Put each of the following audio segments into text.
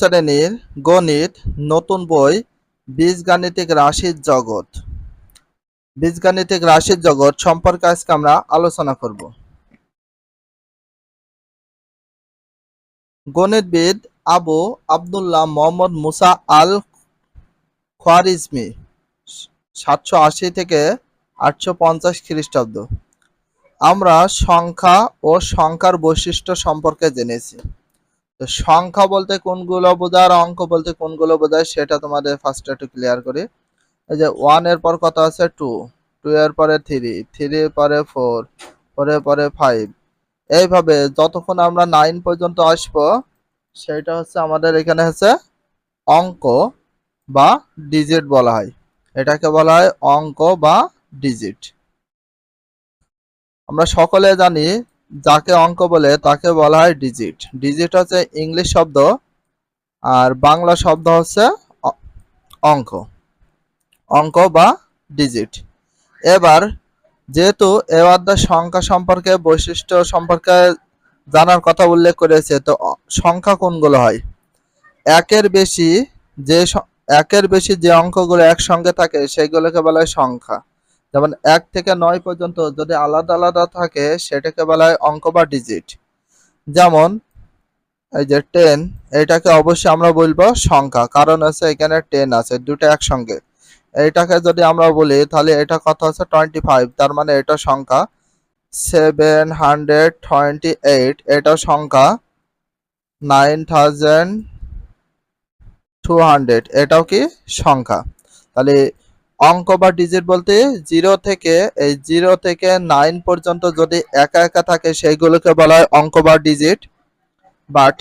শ্রেণির গণিত নতুন বই বীজগাণিতিক রাশির জগৎ। বীজগাণিতিক রাশির জগৎ সম্পর্কে আজকে আমরা আলোচনা করব। গণিতবিদ আবু আবদুল্লাহ মোহাম্মদ মুসা আল খোয়ারিজমি সাতশো আশি থেকে আটশো পঞ্চাশ খ্রিস্টাব্দ। আমরা সংখ্যা ও সংখ্যার বৈশিষ্ট্য সম্পর্কে জেনেছি। তো সংখ্যা বলতে কোনগুলো বোঝায় অঙ্ক বলতে কোনগুলো বোঝায় সেটা তোমাদের ফার্স্টে একটু ক্লিয়ার করি। এই যে ওয়ানের পর কত আছে? টু টু এর পরে থ্রি থ্রি পরে ফোর পরে পরে ফাইভ এইভাবে যতক্ষণ আমরা নাইন পর্যন্ত আসব, সেটা হচ্ছে আমাদের এখানে হচ্ছে অঙ্ক বা ডিজিট বলা হয়। এটাকে বলা হয় অঙ্ক বা ডিজিট আমরা সকলে জানি যাকে অঙ্ক বলে তাকে বলা হয় ডিজিট ডিজিট হচ্ছে ইংলিশ শব্দ আর বাংলা শব্দ হচ্ছে অঙ্ক। অঙ্ক বা ডিজিট এবার যেহেতু এ অধ্যায় সংখ্যা সম্পর্কে, বৈশিষ্ট্য সম্পর্কে জানার কথা উল্লেখ করেছে, তো সংখ্যা কোনগুলো হয়? একের বেশি যে একের বেশি যে অঙ্কগুলো একসঙ্গে থাকে, সেগুলোকে বলা হয় সংখ্যা। যেমন এক থেকে নয় পর্যন্ত যদি আলাদা আলাদা থাকে, সেটাকে বলা হয় অঙ্ক বা ডিজিট যেমন, এই যে টেন এটাকে অবশ্যই আমরা বলব সংখ্যা। কারণ আছে এখানে টেন আছে, দুটো একসঙ্গে। এইটাকে যদি আমরা বলি, তাহলে এটা কত আছে টোয়েন্টি ফাইভ তার মানে এটা সংখ্যা সেভেন হান্ড্রেড টোয়েন্টি এইট এটা সংখ্যা নাইন থাউজেন্ড টু হান্ড্রেড এটাও কি সংখ্যা? তাহলে অঙ্ক বা ডিজিট বলতে জিরো থেকে, এই জিরো থেকে নাইন পর্যন্ত যদি একা একা থাকে, সেইগুলোকে বলা হয় অঙ্ক বা ডিজিট বাট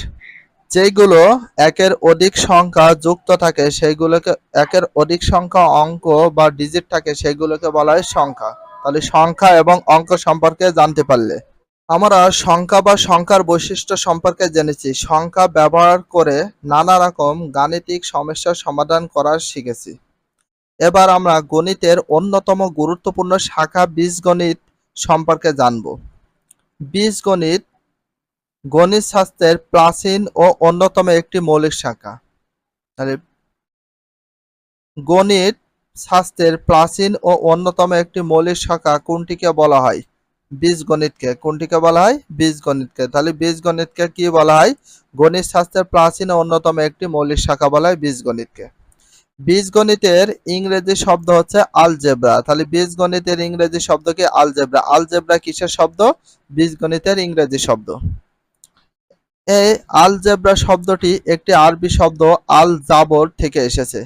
যেগুলো একের অধিক সংখ্যা যুক্ত থাকে, সেইগুলোকে, একের অধিক সংখ্যা অঙ্ক বা ডিজিট থাকে সেগুলোকে বলা হয় সংখ্যা। তাহলে সংখ্যা এবং অঙ্ক সম্পর্কে জানতে পারলে। আমরা সংখ্যা বা সংখ্যার বৈশিষ্ট্য সম্পর্কে জেনেছি। সংখ্যা ব্যবহার করে নানা রকম গাণিতিক সমস্যার সমাধান করা শিখেছি। এবার আমরা গণিতের অন্যতম গুরুত্বপূর্ণ শাখা বীজগণিত সম্পর্কে জানব। বীজগণিত গণিত শাস্ত্রের প্রাচীন ও অন্যতম একটি মৌলিক শাখা। তাহলে গণিত শাস্ত্রের প্রাচীন ও অন্যতম একটি মৌলিক শাখা কোনটিকে বলা হয়? বীজগণিতকে। কোনটিকে বলা হয়? বীজগণিতকে। তাহলে বীজগণিতকে কি বলা হয়? গণিত শাস্ত্রের প্রাচীন ও অন্যতম একটি মৌলিক শাখা বলা হয় বীজগণিতকে। বীজগণিতের ইংরেজি শব্দ হচ্ছে আলজেব্রা তাহলে বীজগণিতের ইংরেজি শব্দ কি আলজেব্রা আলজেব্রা কিসের শব্দ? বীজগণিতের ইংরেজি শব্দ। এই আলজেব্রা শব্দটি একটি আরবি শব্দ আল জাবর থেকে এসেছে।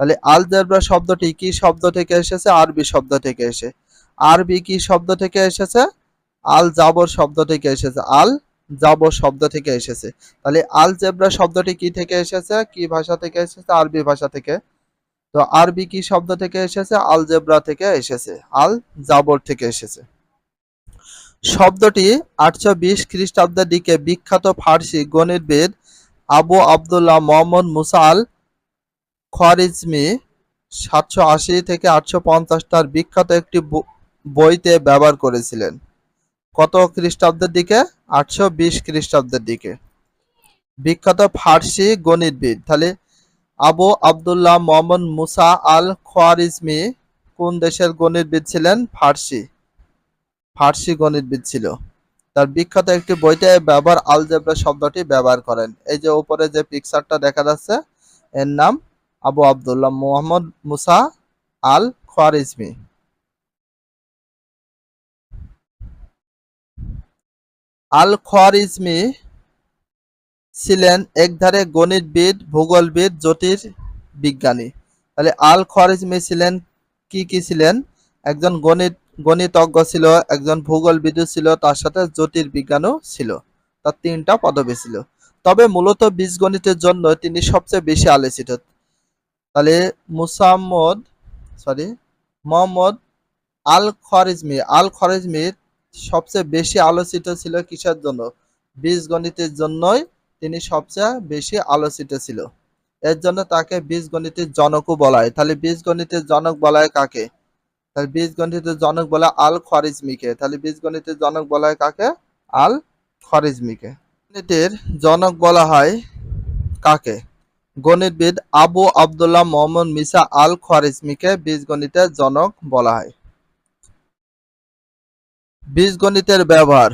তাহলে আলজেব্রা শব্দটি কি শব্দ থেকে এসেছে? আরবি শব্দ থেকে এসে। আরবি কি শব্দ থেকে এসেছে? আল জাবর শব্দ থেকে এসেছে। আল জাবর শব্দ থেকে এসেছে। তাহলে আলজেব্রা শব্দটি কি থেকে এসেছে? কি ভাষা থেকে এসেছে? আরবি ভাষা থেকে। তো আরবি কি শব্দ থেকে এসেছে? আলজেব্রা থেকে এসেছে। আল জাবর থেকে এসেছে। শব্দটি আটশো বিশ খ্রিস্টাব্দের দিকে বিখ্যাত ফার্সি গণিতবিদ আবু আবদুল্লাহ মোহাম্মদ মুসাল খোয়ারিজমি সাতশো আশি থেকে আটশো পঞ্চাশ তার বিখ্যাত একটি বইতে ব্যবহার করেছিলেন। কত খ্রিস্টাব্দের দিকে? আটশো বিশ খ্রিস্টাব্দের দিকে। বিখ্যাত ফার্সি গণিতবিদ। তাহলে আবু আবদুল্লাহ মোহাম্মদ মুসা আল খোয়ারিজমি কোন দেশের গণিতবিদ ছিলেন? ফার্সি। ফার্সি গণিতবিদ ছিল। তার বিখ্যাত একটি বইতে ব্যবহার আলজেব্রা শব্দটি ব্যবহার করেন। এই যে উপরে যে পিকচারটা দেখা যাচ্ছে, এর নাম আবু আবদুল্লাহ মোহাম্মদ মুসা আল খোয়ারিজমি আল খোয়ারিজমি ছিলেন একধারে গণিতবিদ, ভূগোলবিদ, জ্যোতির বিজ্ঞানী। তাহলে আল খোয়ারিজমি ছিলেন, কি কি ছিলেন? একজন গণিত, গণিতজ্ঞ ছিল, একজন ভূগোলবিদও ছিল, তার সাথে জ্যোতির্বিজ্ঞানও ছিল। তার তিনটা পদবী ছিল। তবে মূলত বীজগণিতের জন্য তিনি সবচেয়ে বেশি আলোচিত। তাহলে মুসাম্মদ সরি মোহাম্মদ আল খরিজমি আল খরিজমি সবচেয়ে বেশি আলোচিত ছিল কিসের জন্য? বীজগণিতের জন্যই তিনি সবচেয়ে বেশি আলোচিত ছিল। এর জন্য তাকে বীজগণিতের জনকও বলা হয় তাহলে বীজগণিতের জনক বলা হয় কাকে? তাহলে বীজগণিতের জনক বলা আল খরিজমিকে। তাহলে বীজগণিতের জনক বলা হয় কাকে? আল খরিজমিকে। গণিতের জনক বলা হয় কাকে? গণিতবিদ Abu Abdullah Muhammad Musa al খোয়ারিজমিকে বীজগণিতের জনক বলা হয়। বীজগণিতের ব্যবহার।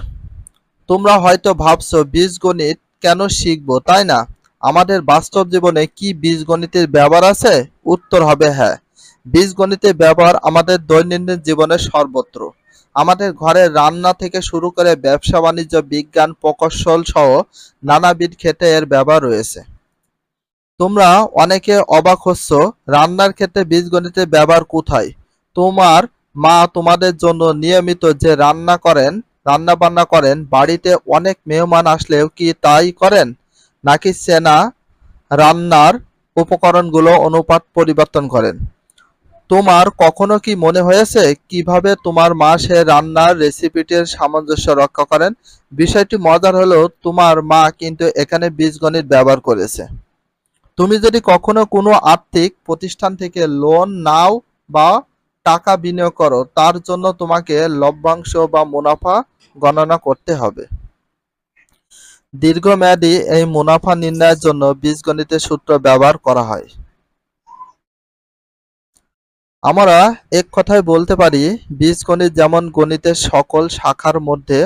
তোমরা হয়তো ভাবছ বীজগণিত কেন শিখব, তাই না? আমাদের বাস্তব জীবনে কি বীজগণিতের ব্যবহার আছে? উত্তর হবে হ্যাঁ। বীজগণিতের ব্যবহার আমাদের দৈনন্দিন জীবনে সর্বত্র। আমাদের ঘরের রান্না থেকে শুরু করে ব্যবসা, বাণিজ্য, বিজ্ঞান, প্রকৌশল সহ নানাবিধ ক্ষেত্রে এর ব্যবহার রয়েছে। তোমরা অনেকে অবাক হচ্ছ, রান্নার ক্ষেত্রে বীজগণিতের ব্যবহার কোথায়? তোমার মা তোমাদের জন্য নিয়মিত যে রান্না করেন রান্না বান্না করেন। বাড়িতে অনেক মেহমান আসলেও কি তাই করেন? নাকি সেনা রান্নার উপকরণগুলো অনুপাত পরিবর্তন করেন? তোমার কখনো কি মনে হয়েছে কীভাবে তোমার মা সে রান্নার রেসিপিটির সামঞ্জস্য রক্ষা করেন? বিষয়টি মজার হলেও তোমার মা কিন্তু এখানে বীজগণিত ব্যবহার করেছে। তুমি যদি কখনো কোনো আর্থিক প্রতিষ্ঠান থেকে লোন নাও বা টাকা বিনিয়োগ করো, তার জন্য তোমাকে লভ্যাংশ বা মুনাফা গণনা করতে হবে। দীর্ঘমেয়াদী এই মুনাফা নির্ণয়ের জন্য বীজগণিতের সূত্র ব্যবহার করা হয়। আমরা এক কথায় বলতে পারি, বীজগণিত যেমন গণিতের সকল শাখার মধ্যে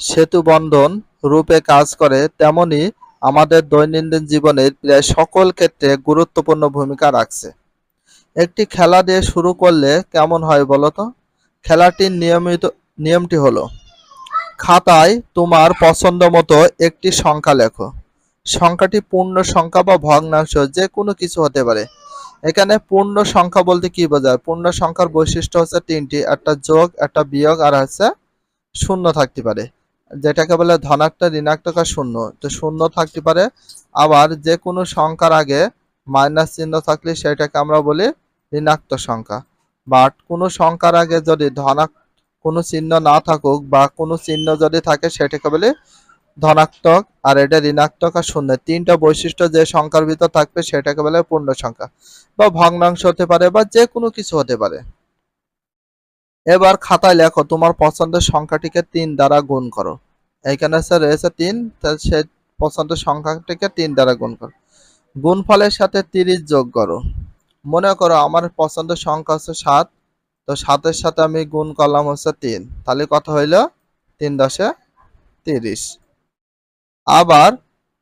সেতু বন্ধন রূপে কাজ করে, তেমনি আমাদের দৈনন্দিন জীবনের প্রায় সকল ক্ষেত্রে গুরুত্বপূর্ণ ভূমিকা রাখছে। একটি খেলা দিয়ে শুরু করলে কেমন হয় বলতো? খেলাটির নিয়মিত, নিয়মটি হলো খাতায় তোমার পছন্দ মতো একটি সংখ্যা লেখো। সংখ্যাটি পূর্ণ সংখ্যা বা ভগ্নাংশ, যে কোনো কিছু হতে পারে। এখানে পূর্ণ সংখ্যা বলতে কি বোঝায়? পূর্ণ সংখ্যার বৈশিষ্ট্য হচ্ছে তিনটি, একটা যোগ, একটা বিয়োগ, আর হচ্ছে শূন্য থাকতে পারে। যেটাকে বলে ধনাত্মক, ঋণাত্মক আর শূন্য। তো শূন্য থাকতে পারে। আবার যে কোনো সংখ্যার আগে মাইনাস চিহ্ন থাকলে সেটাকে আমরা বলি ঋণাত্মক সংখ্যা। বাট কোনো সংখ্যার আগে যদি ধনাক কোনো চিহ্ন না থাকুক বা কোনো চিহ্ন যদি থাকে সেটাকে বলে ধনাত্মক আর এটা ঋণাত্মক আর শূন্য। তিনটা বৈশিষ্ট্য যে সংখ্যার ভিতর থাকবে সেটাকে বলে পূর্ণ সংখ্যা বা ভগ্নাংশ হতে পারে বা যে কোনো কিছু হতে পারে। এবার খাতায় লেখো, তোমার পছন্দের সংখ্যাটিকে তিন দ্বারা গুণ করো। এইখানে স্যার রয়েছে তিন তাহলে সে পছন্দের সংখ্যাটিকে তিন দ্বারা গুণ করো। গুণফলের সাথে তিরিশ যোগ করো। মনে করো আমার পছন্দের সংখ্যা হচ্ছে সাত তো সাতের সাথে আমি গুণ করলাম হচ্ছে তিন। তাহলে কত হইল? তিন দশে তিরিশ। আবার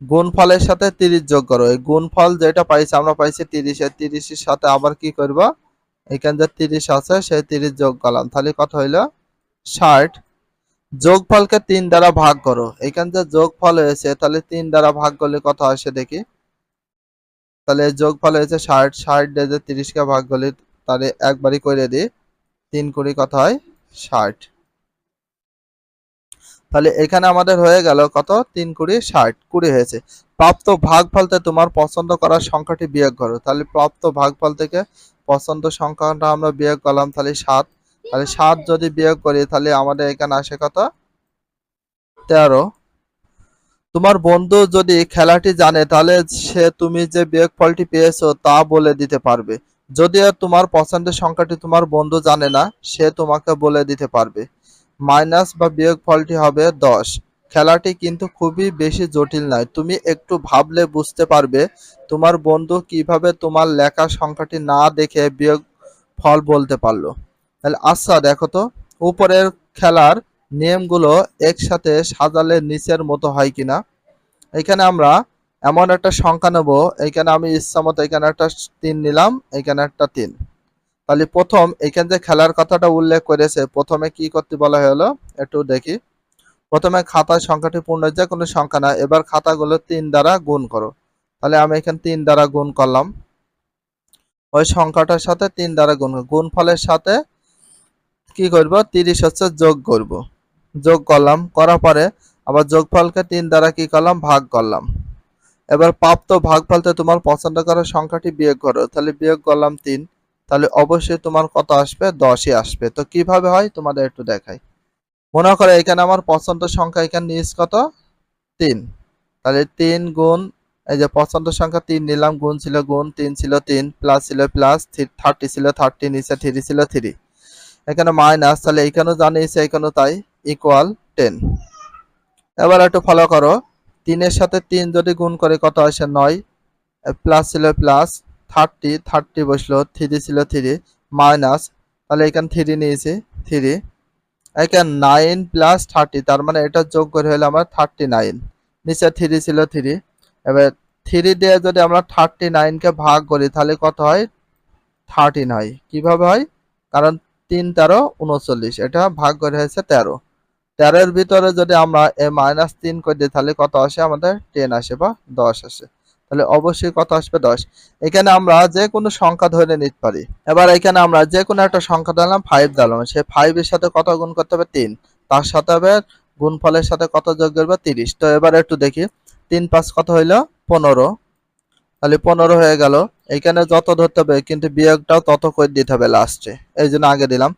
গুণফলের সাথে তিরিশ যোগ করো। এই গুণফল যেটা পাইছি, আমরা পাইছি তিরিশে। তিরিশের সাথে আবার কি করব? এখানে যে তিরিশ আছে, সেই তিরিশ যোগ করলাম। তাহলে কত হইল? ষাট। যোগফলকে তিন দ্বারা ভাগ করো। এখানে যে যোগফল হয়েছে, তাহলে তিন দ্বারা ভাগ করলে কত আসে দেখি। তাহলে যোগফল হয়েছে ষাট। ষাট যে তিরিশকে ভাগ করলে, তাহলে একবারই করে দিই। তিন কুড়ি কত হয়, ষাট। তাহলে এখানে আমাদের হয়ে গেল কত? তিন কুড়ি, ষাট। কুড়ি হয়েছে। প্রাপ্ত ভাগ ফলতে তোমার পছন্দ করার সংখ্যাটি বিয়োগ করো। তাহলে প্রাপ্ত ভাগ ফল থেকে পছন্দ সংখ্যাটা আমরা বিয়োগ করলাম, তাহলে সাত। তাহলে সাত যদি বিয়োগ করি, তাহলে আমাদের এখানে আসে কত? তেরো। তোমার বন্ধু যদি খেলাটি জানে, তাহলে সে তুমি যে বিয়োগ ফলটি পেয়েছ, তা বলে দিতে পারবে। যদিও তোমার পছন্দের সংখ্যাটি তোমার বন্ধু জানে না, সে তোমাকে বলে দিতে পারবে। মাইনাস বা বিয়োগ ফলটি হবে দশ। খেলাটি কিন্তু খুবই বেশি জটিল নয়। তুমি একটু ভাবলে বুঝতে পারবে তোমার বন্ধু কীভাবে তোমার লেখা সংখ্যাটি না দেখে বিয়োগ ফল বলতে পারল। তাহলে আচ্ছা দেখো তো, উপরের খেলার নিয়মগুলো একসাথে সাজালে নিচের মতো হয় কিনা। এখানে আমরা এমন একটা সংখ্যা নেব এখানে আমি ইচ্ছা মতো এখানে একটা তিন নিলাম এখানে একটা তিন। তাহলে প্রথম এখানে যে খেলার কথাটা উল্লেখ করেছে, প্রথমে কি করতে বলা হলো? একটু দেখি। প্রথমে খাতার সংখ্যাটি পূর্ণ যে কোনো সংখ্যা না, এবার খাতাগুলো তিন দ্বারা গুণ করো। তাহলে আমি এখানে তিন দ্বারা গুণ করলাম। ওই সংখ্যাটার সাথে তিন দ্বারা গুণ গুণ ফলের সাথে কি করব? তিরিশ হচ্ছে যোগ করব। যোগ করলাম, করার পরে আবার যোগফলকে তিন দ্বারা কি করলাম? ভাগ করলাম। এবার প্রাপ্ত ভাগফলতে তোমার পছন্দ করা, সংখ্যাটি বিয়োগ করো। তাহলে বিয়োগ করলাম তিন, তাহলে অবশ্যই তোমার কত আসবে? দশই আসবে। তো কীভাবে হয়? তোমাদের একটু দেখাই। মনে করো এখানে আমার পছন্দ সংখ্যা এখানে নিজ কত? তিন। তাহলে তিন গুণ, এই যে পছন্দ সংখ্যা তিন নিলাম, গুণ ছিল গুণ, তিন ছিল তিন, প্লাস ছিল প্লাস থার্টি ছিল থার্টি, নিচে থ্রি ছিল থ্রি। এখানে মাইনাস, তাহলে এখানেও জানিয়েছে, এখানেও তাই ইকুয়াল টেন এবার একটু ফলো করো। তিনের সাথে তিন যদি গুণ করে কত আসে নয় প্লাস ছিল প্লাস থার্টি থার্টি বসল থ্রি ছিল থ্রি মাইনাস তাহলে এখানে থ্রি নিয়েছি থ্রি এখানে নাইন প্লাস থার্টি তার মানে এটা যোগ করে হলো আমার থার্টি নাইন নিচে থ্রি ছিল থ্রি এবার থ্রি দিয়ে যদি আমরা থার্টি নাইনকে ভাগ করি, তাহলে কত হয়? থার্টিন হয় কীভাবে হয়? কারণ তিন তেরো, উনচল্লিশ, এটা ভাগ করে হয়েছে তেরো। তেরোর ভিতরে যদি আমরা এ মাইনাস তিন করে দিই, তাহলে কত আসে? আমাদের টেন আসে বা দশ আসে। তাহলে অবশ্যই কত আসবে? দশ। এখানে আমরা যে কোনো সংখ্যা ধরে নিতে পারি। এবার এখানে আমরা যে কোনো একটা সংখ্যা দিলাম ফাইভ দিলাম সেই ফাইভের সাথে কত গুণ করতে হবে? তিন। তার সাথে হবে গুণফলের সাথে কত যোগ করবে? তিরিশ। তো এবার একটু দেখি। তিন পাঁচ কত হইল? পনেরো। তাহলে পনেরো হয়ে গেল। এখানে যত ধরতে হবে, কিন্তু বিয়োগটাও তত করে দিতে হবে লাস্টে এই জন্য আগে দিলাম।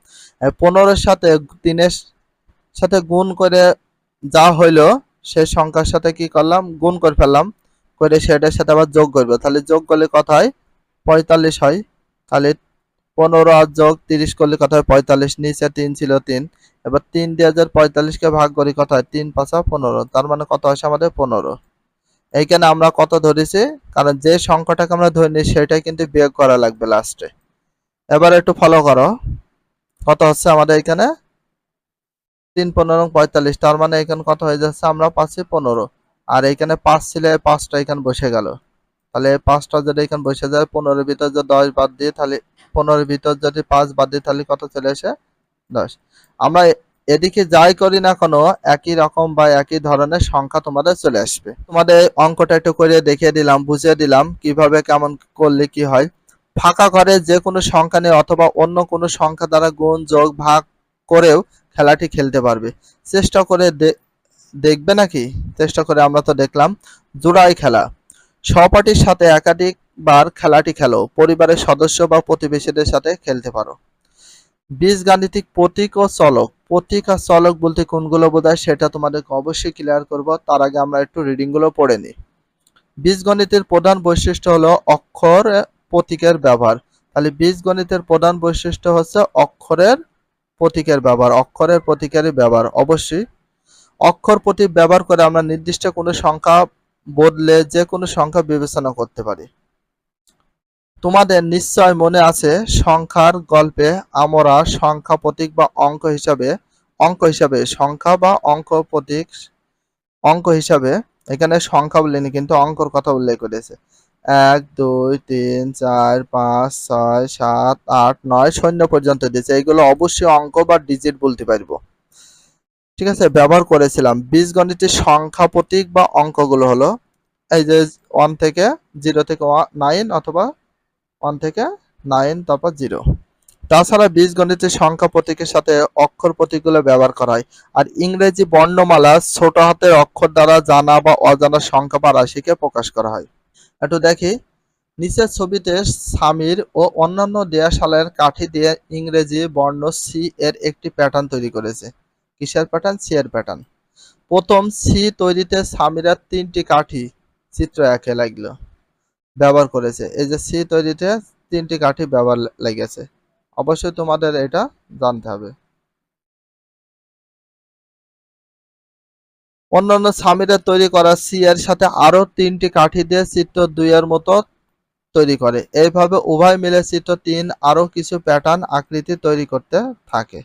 পনেরোর সাথে তিনের সাথে গুণ করে যা হইল, সে সংখ্যার সাথে কি করলাম? গুণ করে ফেললাম। করে সেটার সাথে আবার যোগ করবে। তাহলে যোগ করলে কত হয়? পঁয়তাল্লিশ হয়। তাহলে পনেরো আর যোগ তিরিশ করলে কত হয়? পঁয়তাল্লিশ। নিচে তিন ছিল তিন। এবার তিন দিয়ে হাজার পঁয়তাল্লিশকে ভাগ করি কত হয়? তিন পাঁচা পনেরো। তার মানে কত আসে আমাদের পনেরো। এইখানে আমরা কত ধরেছি? কারণ যে সংখ্যাটাকে আমরা ধরে নিই সেটাই কিন্তু বিয়োগ করা লাগবে লাস্টে এবার একটু ফলো করো। কত হচ্ছে আমাদের এখানে? তিন, পনেরো পঁয়তাল্লিশ। তার মানে এখানে কত হয়ে যাচ্ছে? আমরা পাচ্ছি পনেরো। আর এখানে পাঁচ ছিল পাঁচটা এখানে বসে গেল। তাহলে পাঁচটা যদি এখানে বসে যায়, পনেরোর ভিতর যদি দশ বাদ দিয়ে তাহলে পনেরোর ভিতর যদি পাঁচ বাদ দিই তাহলে কত চলে আসে? দশ। আমরা এদিকে যাই করি না কোনো, একই রকম বা একই ধরনের সংখ্যা তোমাদের চলে আসবে। তোমাদের অঙ্কটা একটু করে দেখিয়ে দিলাম, বুঝিয়ে দিলাম কীভাবে কেমন করলে কি হয়। ফাঁকা ঘরে যে কোনো সংখ্যা নিয়ে অথবা অন্য কোনো সংখ্যা দ্বারা গুণ, যোগ, ভাগ করেও খেলাটি খেলতে পারবে। চেষ্টা করে দেখবে নাকি? চেষ্টা করে আমরা তো দেখলাম। জোড়াই খেলা। সহপাঠীর সাথে একাধিকবার খেলাটি খেলো। পরিবারের সদস্য বা প্রতিবেশীদের সাথে খেলতে পারো। বীজগাণিতিক প্রতীক ও চলক। প্রতীক আর চলক বলতে কোনগুলো বোঝায় সেটা তোমাদেরকে অবশ্যই ক্লিয়ার করব। তার আগে আমরা একটু রিডিংগুলো পড়ে নিই। বীজগণিতের প্রধান বৈশিষ্ট্য হলো অক্ষর প্রতীকের ব্যবহার। তাহলে বীজগণিতের প্রধান বৈশিষ্ট্য হচ্ছে অক্ষরের প্রতীকের ব্যবহার, অক্ষরের প্রতীকের ব্যবহার। অবশ্যই অক্ষর প্রতীক ব্যবহার করে আমরা নির্দিষ্ট কোনো সংখ্যা বদলে যে কোনো সংখ্যা বিবেচনা করতে পারি। তোমাদের নিশ্চয় মনে আছে সংখ্যার গল্পে আমরা সংখ্যা প্রতীক বা অঙ্ক হিসাবে অঙ্ক হিসাবে, সংখ্যা বা অঙ্ক প্রতীক, অঙ্ক হিসাবে এখানে সংখ্যা বলিনি, কিন্তু অঙ্কর কথা উল্লেখ করেছে। এক, দুই, তিন, চার, পাঁচ, ছয়, সাত, আট, নয় শূন্য পর্যন্ত দিয়েছে। এগুলো অবশ্যই অঙ্ক বা ডিজিট বলতে পারব। ঠিক আছে, ব্যবহার করেছিলাম। বীজগণিতের সংখ্যা প্রতীক বা অঙ্কগুলো হলো, এই যে ওয়ান থেকে জিরো থেকে নাইন অথবা ওয়ান থেকে নাইন তারপর জিরো তাছাড়া বীজগণিতের সংখ্যা প্রতীকের সাথে অক্ষর প্রতীকগুলো ব্যবহার করা হয়। আর ইংরেজি বর্ণমালা ছোট হাতের অক্ষর দ্বারা জানা বা অজানা সংখ্যা বা রাশিকে প্রকাশ করা হয়। একটু দেখি। নিচের ছবিতে সামির ও অন্যান্য দেয়াশালের কাঠি দিয়ে ইংরেজি বর্ণ সি এর একটি প্যাটার্ন তৈরি করেছে। কিসের প্যাটার্ন সি এর প্যাটার্ন প্রথম সি তৈরিতে সামিরার তিনটি কাঠি চিত্র একে লাগল, ব্যবহার করেছে। এই যে সি তৈরিতে তিনটি কাঠি ব্যবহার লেগেছে। অবশ্যই তোমাদের এটা জানতে হবে। অন্যান্য সামিরের তৈরি করা সি এর সাথে আরও তিনটি কাঠি দিয়ে চিত্র দুই এর মতো তৈরি করে। এইভাবে উভয় মিলে চিত্র তিন আরও কিছু প্যাটার্ন আকৃতি তৈরি করতে থাকে।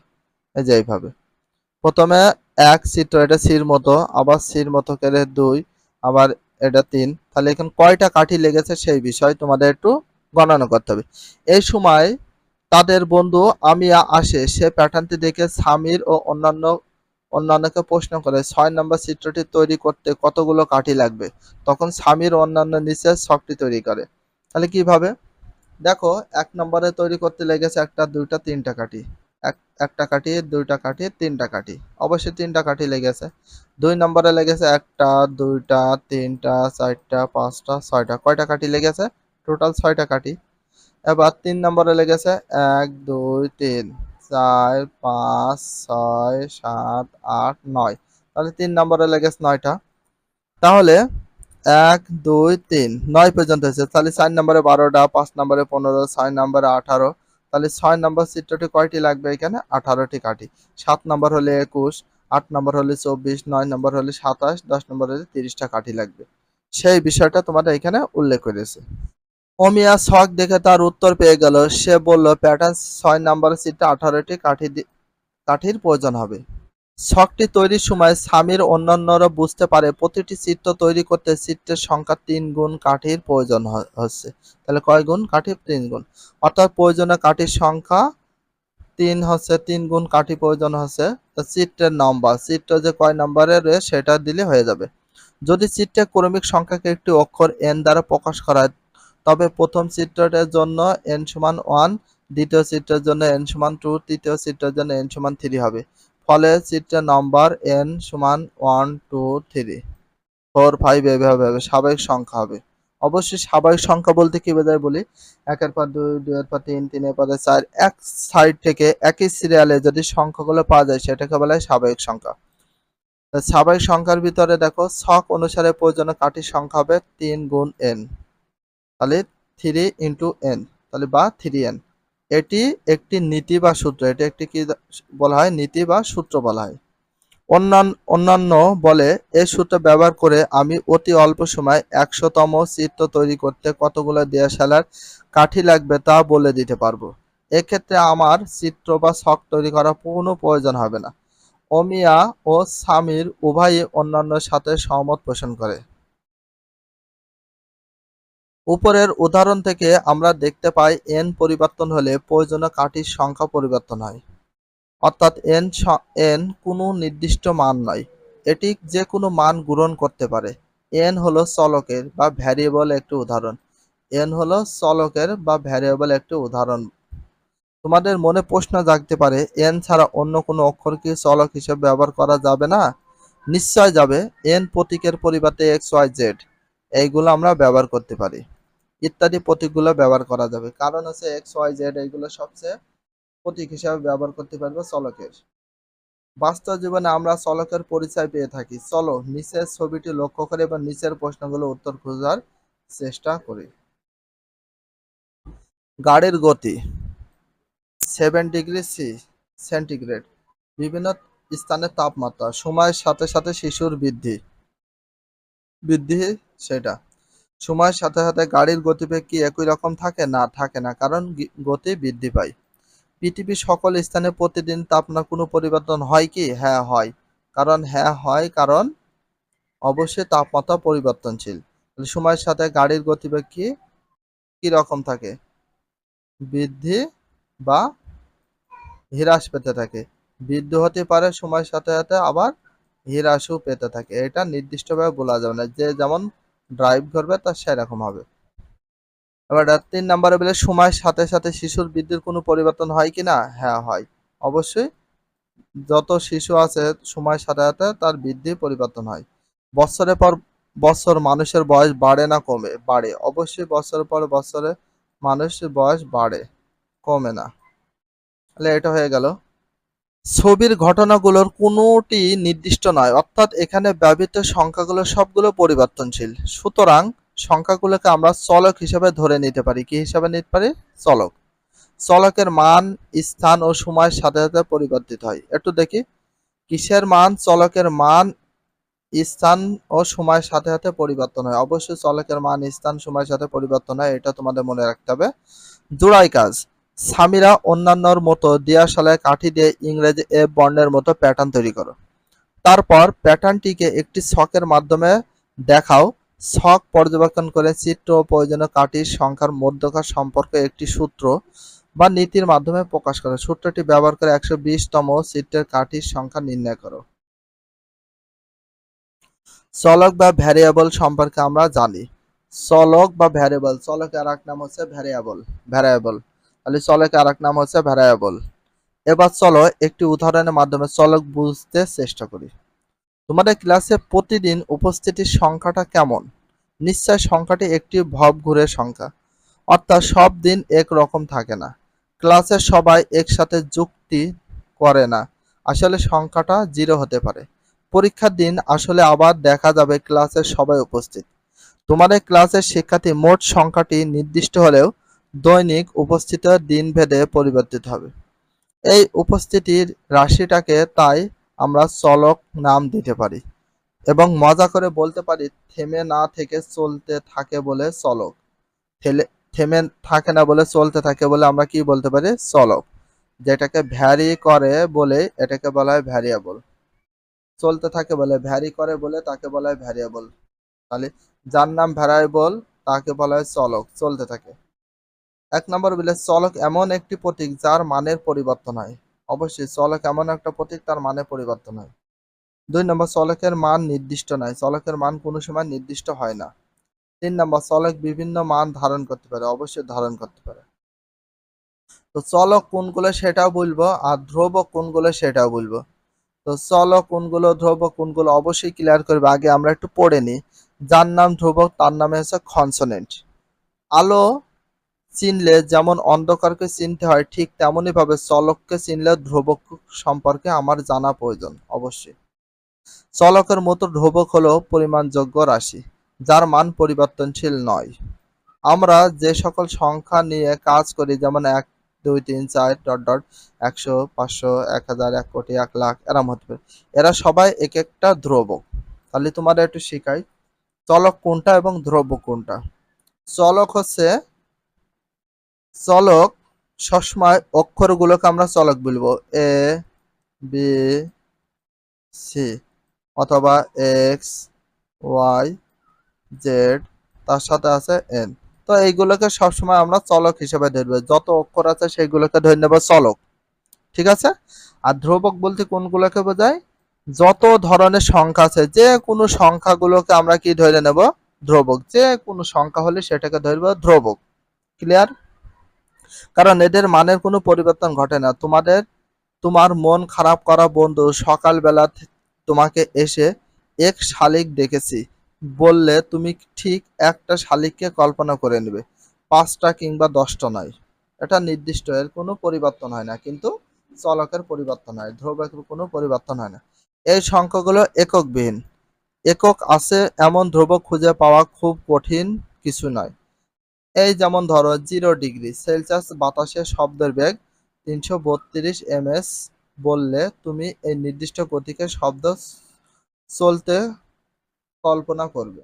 এই যে এইভাবে। প্রথমে এক চিত্র, এটা সির মতো, আবার সির মতো করে দুই, আবার এটা তিন। তাহলে এখন কয়টা কাঠি লেগেছে সেই বিষয় তোমাদের একটু গণনা করতে হবে। এই সময় তাদের বন্ধু আমিয়া আসে, সে প্যাটার্নটি দেখে সামির ও অন্যান্য অন্যান্যকে প্রশ্ন করে, ছয় নম্বর চিত্রটি তৈরি করতে কতগুলো কাঠি লাগবে? তখন স্বামীর অন্যান্য নিচে ছকটি তৈরি করে। তাহলে কীভাবে? দেখো, এক নম্বরে তৈরি করতে লেগেছে একটা, দুইটা, তিনটা কাঠি। এক, একটা কাঠি, দুইটা কাঠি, তিনটা কাঠি। অবশ্যই তিনটা কাঠি লেগেছে। দুই নম্বরে লেগেছে একটা, দুইটা, তিনটা, চারটা, পাঁচটা, ছয়টা। কয়টা কাঠি লেগেছে? টোটাল ছয়টা কাঠি। এবার তিন নম্বরে লেগেছে এক, দুই, তিন। চার, পাঁচ, ছয়, সাত, আট, নয়। তাহলে তিন নম্বরে লেগেছে নয়টা। তাহলে এক, দুই, তিন, নয় পর্যন্ত হয়েছে। তাহলে চার নম্বরে বারোটা, পাঁচ নম্বরে পনেরো, ছয় নম্বরে আঠারো। তাহলে ছয় নম্বর চিত্রটি কয়টি লাগবে এখানে? আঠারোটি কাঠি। সাত নম্বর হলে একুশ, আট নম্বর হলে চব্বিশ, নয় নম্বর হলে সাতাশ, দশ নম্বর হলে তিরিশটা কাঠি লাগবে। সেই বিষয়টা তোমাদের এখানে উল্লেখ করেছে। অমিয়া শখ দেখে তার উত্তর পেয়ে গেল। সে বলল, প্যাটার্ন ছয় নম্বর সিটটা আঠারোটি কাঠি কাঠির প্রয়োজন হবে। ছকটি তৈরির সময় স্বামীর অন্যান্যরা বুঝতে পারে প্রতিটি চিত্র তৈরি করতে চিত্রের সংখ্যা তিন গুণ কাঠির প্রয়োজন হচ্ছে। তাহলে কয় গুণ? কাঠি তিন গুণ। অর্থাৎ প্রয়োজনীয় কাঠির সংখ্যা তিন হচ্ছে, তিন গুণ কাঠি প্রয়োজন হচ্ছে। চিত্রের নম্বর চিত্র যে কয় নম্বরের রয়েছে সেটা দিলে হয়ে যাবে। যদি চিত্রের ক্রমিক সংখ্যাকে একটি অক্ষর এন দ্বারা প্রকাশ করা তবে প্রথম চিত্রটার জন্য এন সমান ওয়ান দ্বিতীয় চিত্রের জন্য এন সমান টু তৃতীয় চিত্রের জন্য এন সমান থ্রি হবে। ফলে চিত্রের নম্বর এন সমান one two three four five এভাবে হবে। স্বাভাবিক সংখ্যা হবে। অবশ্যই স্বাভাবিক সংখ্যা বলতে কি বোঝায় বলি? একের পর দুই, দুইয়ের পর তিন, তিনের পরে চার, এক সাইড থেকে একই সিরিয়ালে যদি সংখ্যাগুলো পাওয়া যায়, সেটাকে বলা হয় স্বাভাবিক সংখ্যা। স্বাভাবিক সংখ্যার ভিতরে দেখো, ছক অনুসারে প্রয়োজনীয় কাঠির সংখ্যা হবে তিন গুণ এন তাহলে থ্রি ইন্টু এন তাহলে বা থ্রি এন এটি একটি নীতি বা সূত্র, এটি একটি কি বলা হয়? নীতি বা সূত্র বলা হয়। অন্যান্য অন্যান্য বলে এই সূত্র ব্যবহার করে আমি অতি অল্প সময় একশোতম চিত্র তৈরি করতে কতগুলো দেয়া দেয়াশালার কাঠি লাগবে তা বলে দিতে পারব। এক্ষেত্রে আমার চিত্র বা ছক তৈরি করার কোনো প্রয়োজন হবে না। অমিয়া ও সামির উভয়ই অন্যান্যের সাথে সহমত পোষণ করে। উপরের উদাহরণ থেকে আমরা দেখতে পাই এন পরিবর্তন হলে প্রয়োজনীয় কাঠির সংখ্যা পরিবর্তন হয়। অর্থাৎ এন এন কোনো নির্দিষ্ট মান নয়। এটি যে কোনো মান গ্রহণ করতে পারে। এন হলো চলকের বা ভ্যারিয়েবল একটি উদাহরণ। এন হলো চলকের বা ভ্যারিয়েবল একটি উদাহরণ। তোমাদের মনে প্রশ্ন জাগতে পারে এন ছাড়া অন্য কোনো অক্ষর কি চলক হিসেবে ব্যবহার করা যাবে না? নিশ্চয় যাবে। এন প্রতীকের পরিবর্তে এক্স ওয়াই জেড এইগুলো আমরা ব্যবহার করতে পারি। ইত্যাদি প্রতীকগুলো ব্যবহার করা যাবে। কারণ হচ্ছে এক্স ওয়াই জেড এইগুলো সবচেয়ে প্রতীক হিসাবে ব্যবহার করতে পারবে চলকের। বাস্তব জীবনে আমরা চলকের পরিচয় পেয়ে থাকি। চলো নিচের ছবিটি লক্ষ্য করে এবং নিচের প্রশ্নগুলো উত্তর খোঁজার চেষ্টা করি। গাড়ির গতি সেভেন ডিগ্রি সি সেন্টিগ্রেড বিভিন্ন স্থানের তাপমাত্রা, সময়ের সাথে সাথে শিশুর বৃদ্ধি বৃদ্ধি সেটা। সময়ের সাথে সাথে গাড়ির গতিবেগ কি একই রকম থাকে? না থাকে না, কারণ গতি বৃদ্ধি পায়। পৃথিবীর সকল স্থানে প্রতিদিন তাপমাত্রা কোনো পরিবর্তন হয় কি? হ্যাঁ হয়। কারণ হ্যাঁ হয় কারণ অবশ্যই তাপমাত্রা পরিবর্তনশীল। সময়ের সাথে গাড়ির গতিবেগ কি কি রকম থাকে? বৃদ্ধি বা হ্রাস পেতে থাকে। বৃদ্ধি হতে পারে সময়ের সাথে সাথে আবার হ্রাসও পেতে থাকে। এটা নির্দিষ্টভাবে বলা যাবে না। যে যেমন ড্রাইভ করবে তার সেরকম হবে। এবার তিন নম্বরে বলে, সময়ের সাথে সাথে শিশুর বৃদ্ধির কোনো পরিবর্তন হয় কি না? হ্যাঁ হয়। অবশ্যই, যত শিশু আছে, সময়ের সাথে সাথে তার বৃদ্ধি পরিবর্তন হয়। বছরের পর বছর মানুষের বয়স বাড়ে না কমে? বাড়ে। অবশ্যই বছরের পর বছরে মানুষের বয়স বাড়ে, কমে না। তাহলে এটা হয়ে গেল। ছবির ঘটনাগুলোর কোনোটি নির্দিষ্ট নয়, অর্থাৎ এখানে ব্যবহৃত সংখ্যাগুলো সবগুলো পরিবর্তনশীল। সুতরাং সংখ্যাগুলোকে আমরা চলক হিসেবে ধরে নিতে পারি। কি হিসাবে নিতে পারি? চলক। চলকের মান, স্থান ও সময়ের সাথে সাথে পরিবর্তিত হয়। একটু দেখি। কিসের মান? চলকের মান, স্থান ও সময়ের সাথে সাথে পরিবর্তন হয়। অবশ্যই চলকের মান, স্থান, সময়ের সাথে পরিবর্তন হয়, এটা তোমাদের মনে রাখতে হবে। জোড়াই কাজ। স্বামীরা অন্যান্যর মতো দিয়াশালায় কাঠি দিয়ে ইংরেজি এ বর্ণের মতো প্যাটার্ন তৈরি করো। তারপর প্যাটার্নটিকে একটি ছকের মাধ্যমে দেখাও। ছক পর্যবেক্ষণ করে চিত্র ও প্রয়োজনীয় কাঠির সংখ্যার মধ্যকার সম্পর্কে একটি সূত্র বা নীতির মাধ্যমে প্রকাশ করো। সূত্রটি ব্যবহার করে একশো তম চিত্রের কাঠির সংখ্যা নির্ণয় করো। চলক বা ভ্যারিয়েবল সম্পর্কে আমরা জানি। চলক বা ভ্যারিয়েবল চলকের এক নাম হচ্ছে ভ্যারিয়েবল ভ্যারিয়েবল তাহলে চলকের আর নাম হচ্ছে ভ্যারিয়েবল এবার চলো একটি উদাহরণের মাধ্যমে চলক বুঝতে চেষ্টা করি। তোমাদের ক্লাসে প্রতিদিন উপস্থিতির সংখ্যাটা কেমন? নিশ্চয় সংখ্যাটি একটি ভব ঘুরের সংখ্যা। অর্থাৎ সব দিন এক রকম থাকে না। ক্লাসের সবাই একসাথে যুক্তি করে না। আসলে সংখ্যাটা জিরো হতে পারে। পরীক্ষার দিন আসলে আবার দেখা যাবে ক্লাসের সবাই উপস্থিত। তোমাদের ক্লাসের শিক্ষার্থী মোট সংখ্যাটি নির্দিষ্ট হলেও দৈনিক উপস্থিত দিন ভেদে পরিবর্তিত হবে। এই উপস্থিতির রাশিটাকে তাই আমরা চলক নাম দিতে পারি এবং মজা করে বলতে পারি, থেমে না থেকে চলতে থাকে বলে চলক। থেলে, থেমে থাকে না বলে চলতে থাকে বলে আমরা কি বলতে পারি? চলক। যেটাকে ভ্যারি করে বলে, এটাকে বলা হয় ভ্যারিয়েবল। চলতে থাকে বলে, ভ্যারি করে বলে, তাকে বলা হয় ভ্যারিয়েবল। তাহলে যার নাম ভ্যারিয়েবল, তাকে বলা হয় চলক। চলতে থাকে। এক নম্বর বলে চলক এমন একটি প্রতীক যার মানের পরিবর্তন হয়। অবশ্যই চলক এমন একটা প্রতীক তার মানে পরিবর্তন হয়। দুই নম্বর, চলকের মান নির্দিষ্ট নয়। চলকের মান কোনো সময় নির্দিষ্ট হয় না। তিন নম্বর, চলক বিভিন্ন মান ধারণ করতে পারে, অবশ্যই ধারণ করতে পারে। তো চলক কোনগুলো সেটাও বলব আর ধ্রুব কোনগুলো সেটাও বলব। তো চলক কোনগুলো, ধ্রুবক কোনগুলো অবশ্যই ক্লিয়ার করবে, আগে আমরা একটু পড়ে নিই। যার নাম ধ্রুবক, তার নামে হচ্ছে কনসোনেন্ট আলো চিনলে যেমন অন্ধকারকে চিনতে হয়, ঠিক তেমনই ভাবে চলককে চিনলে ধ্রুবক সম্পর্কে আমার জানা প্রয়োজন, অবশ্যই। চলকের মতো ধ্রুবক হলো পরিমাণযোগ্য রাশি, যার মান পরিবর্তনশীল নয়। আমরা যে সকল সংখ্যা নিয়ে কাজ করি, যেমন এক, দুই, তিন, চার, ডট ডট, একশো, পাঁচশো, এক হাজার, এক কোটি, এক লাখ, এরম হতে পারে। এরা সবাই এক একটা ধ্রুবক। তাহলে তোমাদের একটু শিখাই। চলক কোনটা এবং ধ্রুবক কোনটা? চলক হচ্ছে চলক সবসময় অক্ষরগুলোকে আমরা চলক বলব। এ, বি, সি, অথবা এক্স, ওয়াই, জেড, তার সাথে আছে এন। তো এইগুলোকে সবসময় আমরা চলক হিসেবে ধরবো। যত অক্ষর আছে সেইগুলোকে ধরে নেব চলক। ঠিক আছে? আর ধ্রুবক বলতে কোনগুলোকে বোঝায়? যত ধরনের সংখ্যা আছে, যে কোনো সংখ্যাগুলোকে আমরা কি ধরে নেব? ধ্রুবক। যে কোনো সংখ্যা হলে সেটাকে ধরবো ধ্রুবক। ক্লিয়ার কারণ এদের মানের কোনো পরিবর্তন ঘটে না। তোমাদের, তোমার মন খারাপ করা বন্ধু, সকালবেলা তোমাকে এসে এক শালিক দেখেছি। বললে, তুমি ঠিক একটা শালিককে কল্পনা করে নেবে। পাঁচটা কিংবা দশটা নয়। এটা নির্দিষ্ট, এর কোনো পরিবর্তন হয় না। কিন্তু চলকের পরিবর্তন হয়, ধ্রুবকের কোনো পরিবর্তন হয় না। এই সংখ্যাগুলো এককবিহীন। একক আছে, এমন ধ্রুবক খুঁজে পাওয়া খুব কঠিন কিছু নয়। এই যেমন ধরো জিরো ডিগ্রি সেলসিয়াস বাতাসে শব্দের বেগ তিনশো বত্রিশ এমএস বললে তুমি এই নির্দিষ্ট গতিকে শব্দ চলতে কল্পনা করবে।